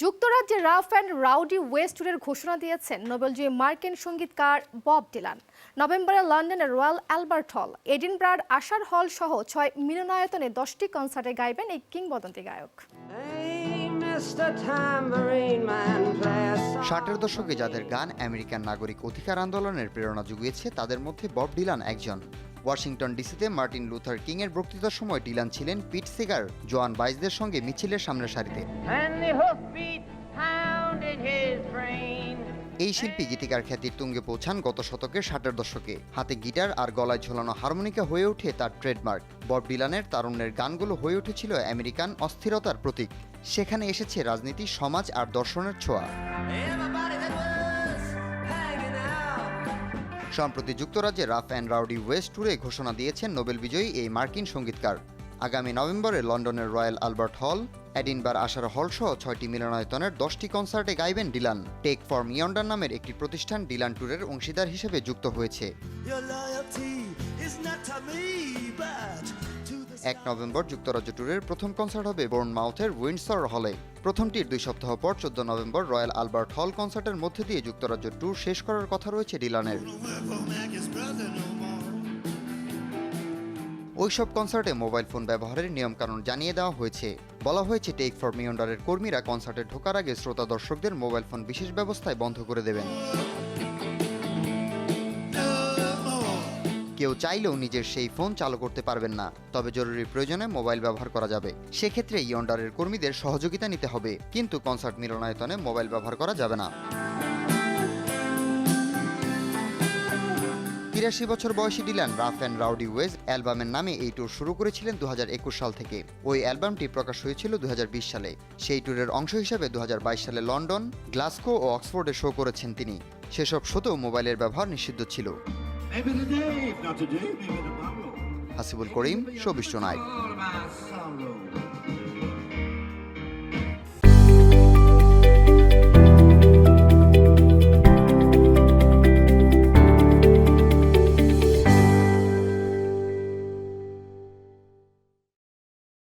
যুক্তরাজ্যে rough and rowdy West ট্যুরের ঘোষণা দিয়েছেন নোবেলজয়ী মার্কিন সঙ্গীতকার বব ডিলান নভেম্বরে লন্ডনের রয়্যাল অ্যালবার্ট হল, এডিনব্রার আশার হল সহ ছয় মিলনায়তনে দশটি কনসার্টে গাইবেন এই কিংবদন্তি গায়ক. ষাটের দশকে যাদের গান আমেরিকান নাগরিক অধিকার আন্দোলনের প্রেরণা জুগিয়েছে, তাদের মধ্যে বব ডিলান একজন ওয়াশিংটন ডিসিতে মার্টিন লুথার কিং এর বক্তৃতার সময় ডিলান ছিলেন পিট সিগার জোয়ান বাইজদের সঙ্গে মিছিলের সামনের সারিতে. এই শিল্পী গীতিকার খ্যাতির তুঙ্গে পৌঁছান গত শতকের ষাটের দশকে। হাতে গিটার আর গলায় ঝোলানো হারমোনিকা হয়ে ওঠে তার ট্রেডমার্ক। বব ডিলানের তারুণ্যের গানগুলো হয়ে উঠেছিল আমেরিকান অস্থিরতার প্রতীক। সেখানে এসেছে রাজনীতি সমাজ আর দর্শনের ছোঁয়া। সম্প্রতি যুক্তরাজ্যে রাফ অ্যান্ড রাউডি ওয়েস্ট ট্যুরে ঘোষণা দিয়েছেন নোবেল বিজয়ী এই মার্কিন সঙ্গীতকার। আগামী নভেম্বরে লন্ডনের রয়্যাল আলবার্ট হল অ্যাডিনবার আশার হল সহ ছয়টি মিলনায়তনের দশটি কনসার্টে গাইবেন ডিলান। টেক ফর মিয়ন্ডার নামের একটি প্রতিষ্ঠান ডিলান ট্যুরের অংশীদার হিসেবে যুক্ত হয়েছে। এক নভেম্বর যুক্তরাজ্য ট্যুরের প্রথম কনসার্ট হবে বোর্ন মাউথের উইন্ডসর হলে। প্রথমটির দুই সপ্তাহ পর চোদ্দ নভেম্বর রয়্যাল আলবার্ট হল কনসার্টের মধ্যে দিয়ে যুক্তরাজ্য ট্যুর শেষ করার কথা রয়েছে ডিলানের ওই. ওইসব কনসার্টে মোবাইল ফোন ব্যবহারের নিয়মকানুন জানিয়ে দেওয়া হয়েছে বলা হয়েছে, টেক ফর মিয়ন্ডারের কর্মীরা কনসার্টে ঢোকার আগে শ্রোতা দর্শকদের মোবাইল ফোন বিশেষ ব্যবস্থায় বন্ধ করে দেবেন কেউ চাইলেও নিজের সেই ফোন চালু করতে পারবেন না, তবে জরুরি প্রয়োজনে মোবাইল ব্যবহার করা যাবে। সেক্ষেত্রে ইয়ন্ডারের কর্মীদের সহযোগিতা নিতে হবে, কিন্তু কনসার্ট মিলনায়তনে মোবাইল ব্যবহার করা যাবে না। তিরাশি বছর বয়সী Dylan rough and rowdy ways অ্যালবামের নামে এই ট্যুর শুরু করেছিলেন দু হাজার একুশ সাল থেকে। ওই অ্যালবামটি প্রকাশ হয়েছিল দু হাজার বিশ সালে। সেই ট্যুরের অংশ হিসেবে দু সালে লন্ডন গ্লাসকো ও অক্সফোর্ডে শো করেছেন তিনি। সেসব শোতেও মোবাইলের ব্যবহার নিষিদ্ধ ছিল। হাসিবুল করিম চব্বিশ নাইট